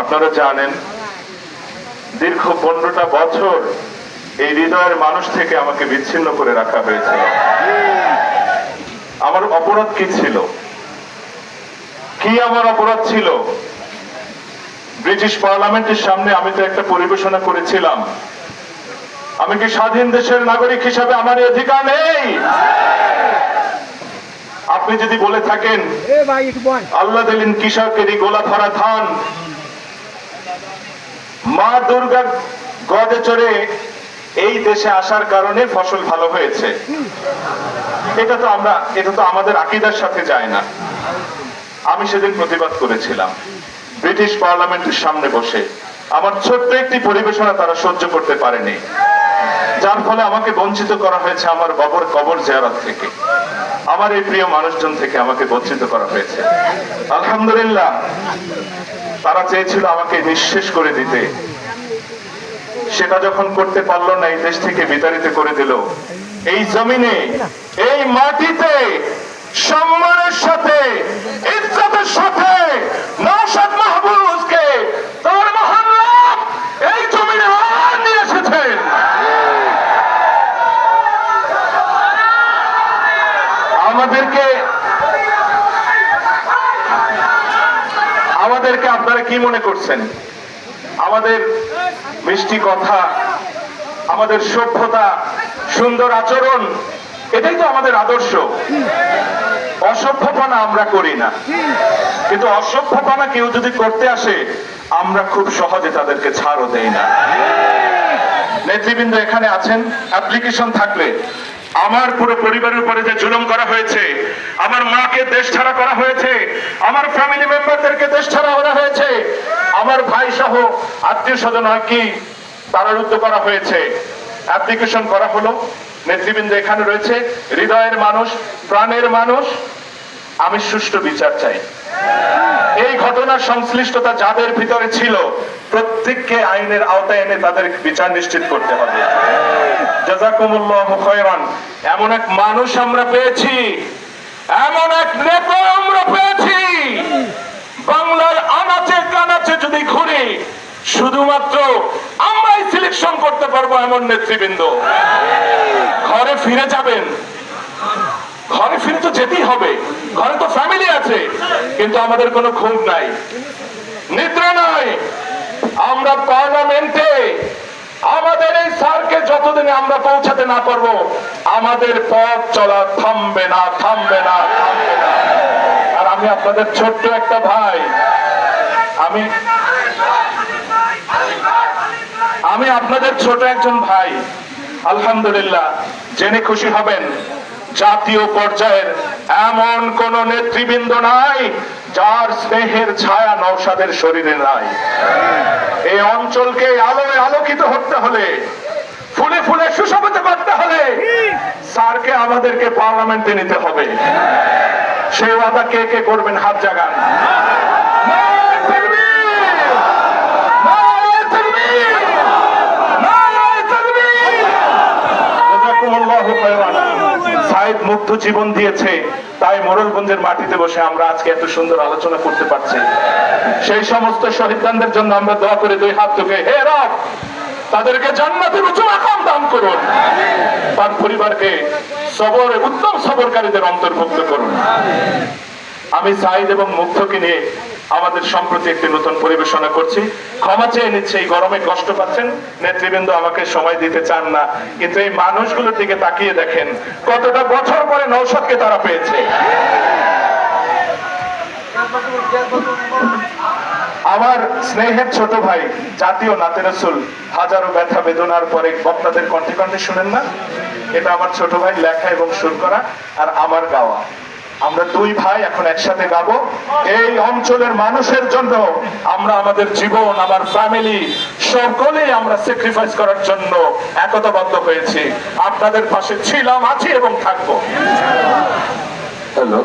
আপনারা জানেন দীর্ঘ পনেরোটা বছর এই হৃদয়ের মানুষ থেকে আমাকে বিচ্ছিন্ন করে রাখা হয়েছিল। আমার অপরাধ কি ছিল? কি আমার অপরাধ ছিল? ব্রিটিশ পার্লামেন্টের সামনে আমি তো একটা পরিবেশনা করেছিলাম। আমি কি স্বাধীন দেশের নাগরিক হিসাবে আমার অধিকার নেই? আপনি যদি বলে থাকেন আল্লাহ দিলেন কৃষকেরই গোলা ভরা ধান। মা দুর্গা গদে চড়ে এই দেশে আসার কারণে ফসল ভালো হয়েছে। এটা তো আমরা, এটা তো আমাদের আকিদার সাথে যায় না। আমি সেদিন প্রতিবাদ করেছিলাম। ব্রিটিশ পার্লামেন্টের সামনে বসে। আমার ছোট্ট একটি পরিবেশনা তারা সহ্য করতে পারেনি। যার ফলে আমাকে বঞ্চিত করা হয়েছে আমার কবর কবর জিয়ারত থেকে। আমার এই প্রিয় মানুষজন থেকে আমাকে বঞ্চিত করা হয়েছে। আলহামদুলিল্লাহ তারা চেয়েছিল আমাকে নিঃশেষ করে দিতে। সেটা যখন করতে পারল না, এই দেশ থেকে বিতাড়িত করে দিল। এই জমিনে, এই মাটিতে, সম্মানের সাথে, ইজ্জতের সাথে নৌসাদ মাহবুবকে তার মহান রব এই জমিনে আর নিয়ে এসেছেন আমাদেরকে আমাদেরকে আপনারা কি মনে করছেন? আমাদের মিষ্টি কথা, আমাদের সভ্যতা, সুন্দর আচরণ, এটাই তো আমাদের আদর্শ। অসভ্যপনা আমরা করি না। কিন্তু অসভ্যপনা কেউ যদি করতে আসে, আমরা খুব সহজে তাদেরকে ছাড়ও দেই না। নেতৃবৃন্দ এখানে আছেন, অ্যাপ্লিকেশন থাকলে। আমার পুরো পরিবারের উপরে যে জুলুম করা হয়েছে, আমার মাকে দেশ ছাড়া করা হয়েছে, আমার ফ্যামিলি মেম্বারদেরকে দেশ ছাড়া করা হয়েছে, আমার ভাই সহ আত্মীয় স্বজন হয় কি? তারারুদ্ধ করা হয়েছে। অ্যাপ্লিকেশন করা হলো। নেতৃবৃন্দ এখানে রয়েছে। হৃদয়ের মানুষ, প্রাণের মানুষ। আমি সুষ্ঠু বিচার চাই। এই ঘটনার সংশ্লিষ্টতা যাদের ভিতরে ছিল, প্রত্যেককে আইনের আওতায় এনে তাদের বিচার নিশ্চিত করতে হবে। জাজাকুমুল্লাহ এমন এক মানুষ আমরা পেয়েছি, এমন এক নেতা আমরা পেয়েছি। বাংলার আনাচে কানাচে যদি ঘুরি, শুধুমাত্র আমরাই সিলেকশন করতে পারব এমন নেতৃবৃন্দ। ঘরে ফিরে যাবেন ঘরে ফিরে তো যেতেই হবে। ঘরে তো ফ্যামিলি আছে, কিন্তু আমাদের কোনো ঘুম নাই। নিদ্রা নাই। আমরা পার্লামেন্টে আমাদের এই স্যারকে যতদিনে আমরা পৌঁছাতে না পারব, আমাদের পথ চলা না, থামবে না থামবে না। আর আমি আপনাদের ছোট্ট একটা ভাই। আমি আমি আপনাদের ছোট একজন ভাই। আলহামদুলিল্লাহ, জেনে খুশি হবেন। জাতীয় পর্যায়ের এমন কোন নেতৃবৃন্দ নাই, যার স্নেহের ছায়া নৌসাদের শরীরে নাই। এই অঞ্চলকে আলোয় আলোকিত হতে হলে, ফুলে ফুলে সুশোভিত করতে হলে, স্যারকে আমাদেরকে পার্লামেন্টে নিতে হবে। সেই ওয়াদা কে কে করবেন হাত জাগান। মুগ্ধ জীবন দিয়েছে, তাই মোরলগঞ্জের মাটিতে বসে আমরা আজকে এত সুন্দর আলোচনা করতে পারছি। সেই সমস্ত শহীদদানদের জন্য আমরা দোয়া করে দুই হাত তোকে হে রব, তাদেরকে জান্নাতের উঁচু আকাম দান করুন। তার পরিবারকে সবর, উত্তম সবরকারীদের অন্তর্ভুক্ত করুন। আমি সাইদ এবং মুগ্ধকে নিয়ে আমাদের সম্প্রতি একটি নতুন পরিবেশনা করছি। ক্ষমা চেয়ে নিচ্ছে, এই গরমে কষ্ট পাচ্ছেন। নেতৃবৃন্দ আমাকে সময় দিতে চান না, কিন্তু এই মানুষগুলোর দিকে তাকিয়ে দেখেন, কতটা বছর পরে নৌসদকে তারা পেয়েছে। আমার স্নেহের ছোট ভাই, জাতীয় নাতে রসুল, হাজারো ব্যথা বেদনার পরে বক্তাদের কণ্ঠে কণ্ঠে শুনেন না? এটা আমার ছোট ভাই লেখা এবং সুর করা, আর আমার গাওয়া। আমরা দুই ভাই এখন একসাথে গাবো। এই অঞ্চলের মানুষের জন্য আমরা আমাদের জীবন আমার ফ্যামিলি সকলেই আমরা স্যাক্রিফাইস করার জন্য একতাবদ্ধ হয়েছি। আপনাদের পাশে ছিলাম আছি এবং থাকব। হ্যালো।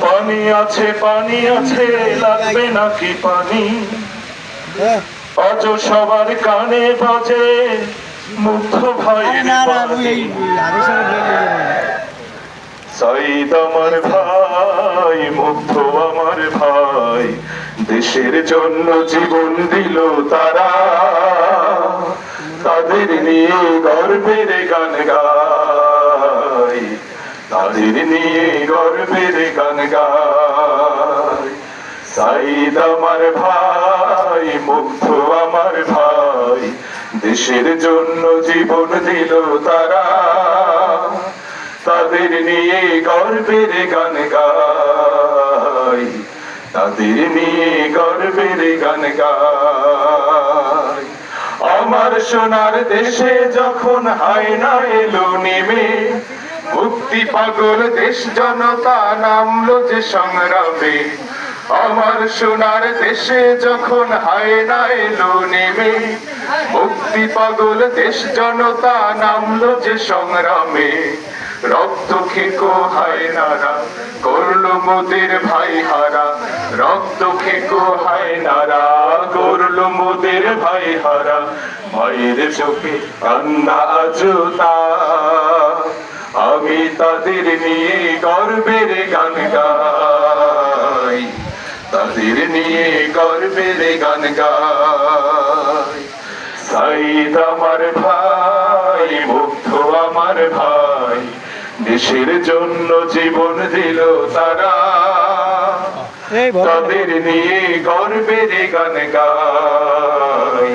পানি আছে পানি আছে লাগবে নাকি পানি? হ্যাঁ। অজ সবার কানে বাজে। মুগ্ধ সাইদ আমার ভাই মুগ্ধ আমার ভাই দেশের জন্য জীবন দিল তারা। তাদের নিয়ে গর্বের গান গাই তাদের নিয়ে গর্বের গান গাই। সাইদ আমার ভাই মুগ্ধ আমার ভাই দেশের জন্য জীবন দিল তারা। তাদের নিয়ে গর্বের গান গাই। তাদের নিয়ে গর্বের গান গাই। আমার সোনার দেশে যখন হায়না এলো নেমে, মুক্তি পাগল দেশ জনতা নামলো যে সংগ্রামে। আমার সোনার দেশে যখন হায়না এলো নেমে মুক্তি পাগল দেশ জনতা নামলো যে সংগ্রামে। রক্ত খেকো হায় নারা, করল মোদের ভাই হারা। রক্ত খেকো হায়নারা করল মোদের ভাই হারা। ভাইয়ের চোখে কান্না আজতা আমি তাদের নিয়ে গর্বের গান গাই। তাদের নিয়ে গর্বের গান গাই। সাইদ আমার ভাই মুগ্ধ আমার ভাই দেশের জন্য জীবন দিল তারা। তাদের নিয়ে গর্বের গান গাই।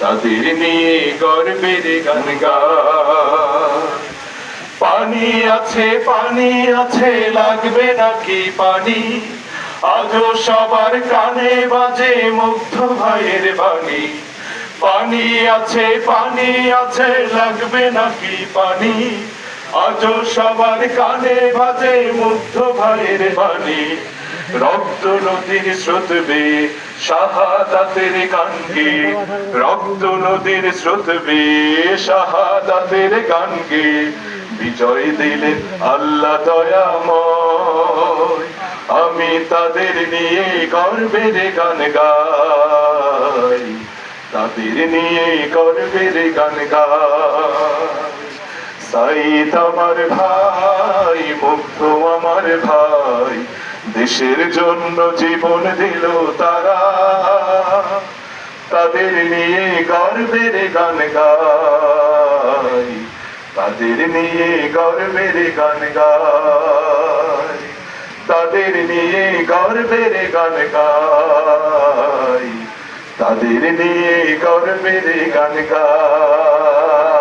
তাদের নিয়ে গর্বের গান গাই। পানি আছে পানি আছে লাগবে নাকি পানি? আজও সবার কানে বাজে মুগ্ধ ভাইয়ের বাণী। পানি আছে পানি আছে, লাগবে নাকি পানি? আজও সবার কানে বাজে মুগ্ধ ভাইয়ের বাণী। রক্ত নদীর স্রোত বে শাহাদাতের গানকে রক্ত নদীর স্রোত বে শাহাদাতের গানকে বিজয় দিলেন আল্লাহ দয়াময়। আমি তাদের নিয়ে গর্বের গান গাই। তাদের নিয়ে গর্বের গান গাই সাইদ আমার ভাই, মুগ্ধ আমার ভাই, দেশের জন্য জীবন দিল তারা। তাদের নিয়ে গর্বের গান গাই তাদের নিয়ে গর্বের গান গাই তাদের নিয়ে গর্বের গান গাই তাদের নিয়ে গর্বের গান গাই